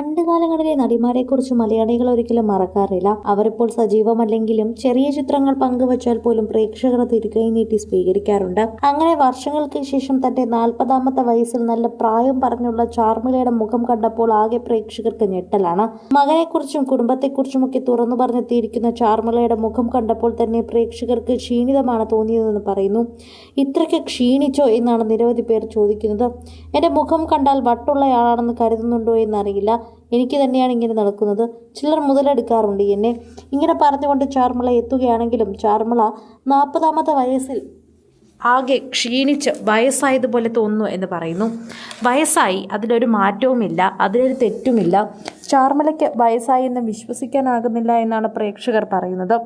പണ്ട് കാലങ്ങളിലെ നടിമാരെക്കുറിച്ച് മലയാളികൾ ഒരിക്കലും മറക്കാറില്ല. അവരിപ്പോൾ സജീവമല്ലെങ്കിലും ചെറിയ ചിത്രങ്ങൾ പങ്കുവച്ചാൽ പോലും പ്രേക്ഷകർ തിരികെ നീട്ടി സ്വീകരിക്കാറുണ്ട്. അങ്ങനെ വർഷങ്ങൾക്ക് ശേഷം തന്റെ നാൽപ്പതാമത്തെ വയസ്സിൽ നല്ല പ്രായം പറഞ്ഞുള്ള ചാർമിളയുടെ മുഖം കണ്ടപ്പോൾ ആകെ പ്രേക്ഷകർക്ക് ഞെട്ടലാണ്. മകനെക്കുറിച്ചും കുടുംബത്തെക്കുറിച്ചുമൊക്കെ തുറന്നു പറഞ്ഞെത്തിയിരിക്കുന്ന ചാർമിളയുടെ മുഖം കണ്ടപ്പോൾ തന്നെ പ്രേക്ഷകർക്ക് ക്ഷീണിതമാണ് തോന്നിയതെന്ന് പറയുന്നു. ഇത്രയ്ക്ക് ക്ഷീണിച്ചോ എന്നാണ് നിരവധി പേർ ചോദിക്കുന്നത്. എന്റെ മുഖം കണ്ടാൽ വട്ടുള്ളയാളാണെന്ന് കരുതുന്നുണ്ടോ എന്നറിയില്ല. എനിക്ക് തന്നെയാണ് ഇങ്ങനെ നടക്കുന്നത്. ചിലർ മുതലെടുക്കാറുണ്ട് എന്നെ. ഇങ്ങനെ പറഞ്ഞുകൊണ്ട് ചാർമിള എത്തുകയാണെങ്കിലും ചാർമിള നാൽപ്പതാമത്തെ വയസ്സിൽ ആകെ ക്ഷീണിച്ച് വയസ്സായതുപോലെ തോന്നുന്നു എന്ന് പറയുന്നു. വയസ്സായി അതിലൊരു മാറ്റവുമില്ല അതിലൊരു തെറ്റുമില്ല. ചാർമലയ്ക്ക് വയസ്സായി എന്ന് വിശ്വസിക്കാനാകുന്നില്ല എന്നാണ് പ്രേക്ഷകർ പറയുന്നത്.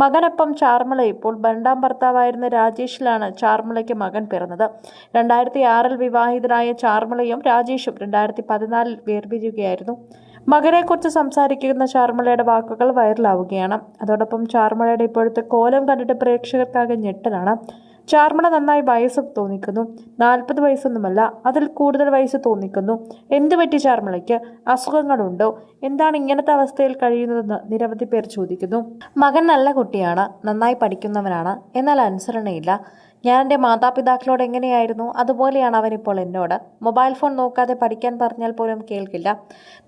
മകനൊപ്പം ചാർമിള ഇപ്പോൾ രണ്ടാം ഭർത്താവായിരുന്ന രാജേഷിലാണ് ചാർമിളയ്ക്ക് മകൻ പിറന്നത്. രണ്ടായിരത്തി ആറിൽ വിവാഹിതരായ ചാർമിളയും രാജേഷും രണ്ടായിരത്തി പതിനാലിൽ വേർപിരിയുകയായിരുന്നു. മകനെക്കുറിച്ച് സംസാരിക്കുന്ന ചാർമിളയുടെ വാക്കുകൾ വൈറലാവുകയാണ്. അതോടൊപ്പം ചാർമിളയുടെ ഇപ്പോഴത്തെ കോലം കണ്ടിട്ട് പ്രേക്ഷകർക്കാകെ ഞെട്ടലാണ്. ചാർമിള നന്നായി വയസ്സ് തോന്നിക്കുന്നു. നാൽപ്പത് വയസ്സൊന്നുമല്ല അതിൽ കൂടുതൽ വയസ്സ് തോന്നിക്കുന്നു. എന്തു പറ്റി ചാർമിളയ്ക്ക്? അസുഖങ്ങളുണ്ടോ? എന്താണ് ഇങ്ങനത്തെ അവസ്ഥയിൽ കഴിയുന്നതെന്ന് നിരവധി പേർ ചോദിക്കുന്നു. മകൻ നല്ല കുട്ടിയാണ് നന്നായി പഠിക്കുന്നവനാണ് എന്നാൽ അനുസരണയില്ല. ഞാൻ എന്റെ മാതാപിതാക്കളോട് എങ്ങനെയായിരുന്നു? അതുപോലെയാണ് അവനിപ്പോൾ എന്നോട്. മൊബൈൽ ഫോൺ നോക്കാതെ പഠിക്കാൻ പറഞ്ഞാൽ പോലും കേൾക്കില്ല.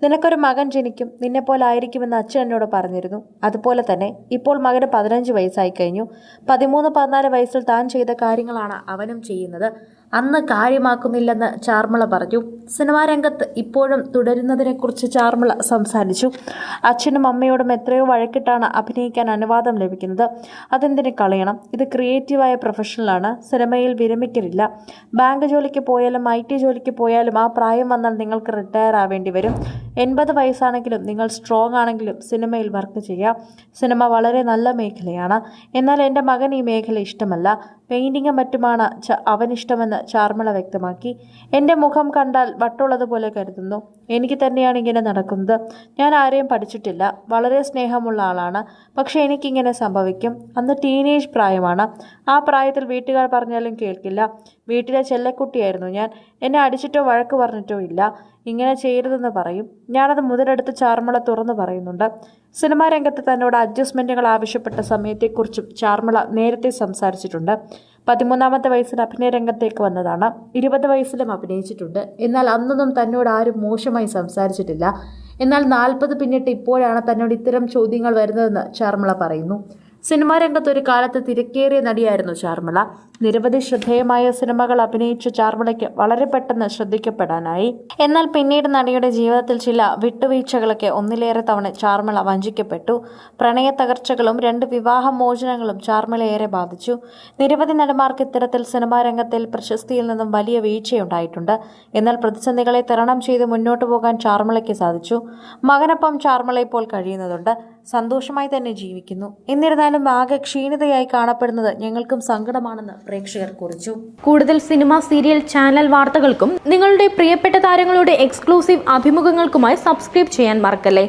നിനക്കൊരു മകൻ ജനിക്കും. നിന്നെപ്പോലെ ആയിരിക്കുമെന്ന് അച്ഛൻ എന്നോട് പറഞ്ഞിരുന്നു. അതുപോലെ തന്നെ ഇപ്പോൾ മകന് പതിനഞ്ച് വയസ്സായി കഴിഞ്ഞു. പതിമൂന്ന് പതിനാല് വയസ്സിൽ താൻ ചെയ്ത കാര്യങ്ങളാണ് അവനും ചെയ്യുന്നത്. അന്ന് കാര്യമാക്കുന്നില്ലെന്ന് ചാർമിള പറഞ്ഞു. സിനിമാ രംഗത്ത് ഇപ്പോഴും തുടരുന്നതിനെക്കുറിച്ച് ചാർമിള സംസാരിച്ചു. അച്ഛനും അമ്മയോടും എത്രയോ വഴക്കിട്ടാണ് അഭിനയിക്കാൻ അനുവാദം ലഭിക്കുന്നത്. അതെന്തിനു കളയണം? ഇത് ക്രിയേറ്റീവായ പ്രൊഫഷണലാണ് സിനിമയിൽ വിരമിക്കലില്ല. ബാങ്ക് ജോലിക്ക് പോയാലും ഐ ടി ജോലിക്ക് പോയാലും ആ പ്രായം വന്നാൽ നിങ്ങൾക്ക് റിട്ടയർ ആവേണ്ടി വരും. എൺപത് വയസ്സാണെങ്കിലും നിങ്ങൾ സ്ട്രോങ് ആണെങ്കിലും സിനിമയിൽ വർക്ക് ചെയ്യാം സിനിമ വളരെ നല്ല മേഖലയാണ്. എന്നാൽ എന്റെ മകൻ ഈ മേഖല ഇഷ്ടമല്ല. പെയിന്റിങ്ങും മറ്റുമാണ് അവനിഷ്ടമെന്ന് ചാർമിള വ്യക്തമാക്കി. എന്റെ മുഖം കണ്ടാൽ വട്ടുള്ളതുപോലെ കരുതുന്നു. എനിക്ക് തന്നെയാണ് ഇങ്ങനെ നടക്കുന്നത്. ഞാൻ ആരെയും പഠിച്ചിട്ടില്ല. വളരെ സ്നേഹമുള്ള ആളാണ്. പക്ഷേ എനിക്കിങ്ങനെ സംഭവിക്കും. അന്ന് ടീനേജ് പ്രായമാണ്. ആ പ്രായത്തിൽ വീട്ടുകാർ പറഞ്ഞാലും കേൾക്കില്ല. വീട്ടിലെ ചെല്ലക്കുട്ടിയായിരുന്നു ഞാൻ. എന്നെ അടിച്ചിട്ടോ വഴക്ക് പറഞ്ഞിട്ടോ ഇല്ല. ഇങ്ങനെ ചെയ്യരുതെന്ന് പറയും. ഞാനത് മുതലെടുത്ത് ചാർമിള തുറന്നു പറയുന്നുണ്ട്. സിനിമാ രംഗത്ത് തന്നോട് അഡ്ജസ്റ്റ്മെന്റുകൾ ആവശ്യപ്പെട്ട സമയത്തെക്കുറിച്ചും ചാർമിള നേരത്തെ സംസാരിച്ചിട്ടുണ്ട്. പതിമൂന്നാമത്തെ വയസ്സിൽ അഭിനയ രംഗത്തേക്ക് വന്നതാണ്. ഇരുപത് വയസ്സിലും അഭിനയിച്ചിട്ടുണ്ട്. എന്നാൽ അന്നൊന്നും തന്നോട് ആരും മോശമായി സംസാരിച്ചിട്ടില്ല. എന്നാൽ നാൽപ്പത് പിന്നിട്ട് ഇപ്പോഴാണ് തന്നോട് ഇത്തരം ചോദ്യങ്ങൾ വരുന്നതെന്ന് ചാർമിള പറയുന്നു. സിനിമാ രംഗത്ത് ഒരു കാലത്ത് തിരക്കേറിയ നടിയായിരുന്നു ചാർമിള നിരവധി ശ്രദ്ധേയമായ സിനിമകൾ അഭിനയിച്ച ചാർമിളയ്ക്ക് വളരെ പെട്ടെന്ന് ശ്രദ്ധിക്കപ്പെടാനായി. എന്നാൽ പിന്നീട് നടിയുടെ ജീവിതത്തിൽ ചില വിട്ടുവീഴ്ചകളൊക്കെ ഒന്നിലേറെ തവണ ചാർമിള വഞ്ചിക്കപ്പെട്ടു. പ്രണയ തകർച്ചകളും രണ്ട് വിവാഹ മോചനങ്ങളും ചാർമിളയേറെ ബാധിച്ചു. നിരവധി നടിമാർക്ക് ഇത്തരത്തിൽ സിനിമാ രംഗത്തിൽ പ്രശസ്തിയിൽ നിന്നും വലിയ വീഴ്ചയുണ്ടായിട്ടുണ്ട്. എന്നാൽ പ്രതിസന്ധികളെ തരണം ചെയ്ത് മുന്നോട്ടു പോകാൻ ചാർമിളയ്ക്ക് സാധിച്ചു. മകനൊപ്പം ചാർമിള ഇപ്പോൾ കഴിയുന്നതുണ്ട്. സന്തോഷമായി തന്നെ ജീവിക്കുന്നു. എന്നിരുന്നാലും ആകെ ക്ഷീണിതയായി കാണപ്പെടുന്നത് ഞങ്ങൾക്കും സങ്കടമാണെന്ന് പ്രേക്ഷകർ കുറിച്ചു. കൂടുതൽ സിനിമ സീരിയൽ ചാനൽ വാർത്തകൾക്കും നിങ്ങളുടെ പ്രിയപ്പെട്ട താരങ്ങളുടെ എക്സ്ക്ലൂസീവ് അഭിമുഖങ്ങൾക്കുമായി സബ്സ്ക്രൈബ് ചെയ്യാൻ മറക്കല്ലേ?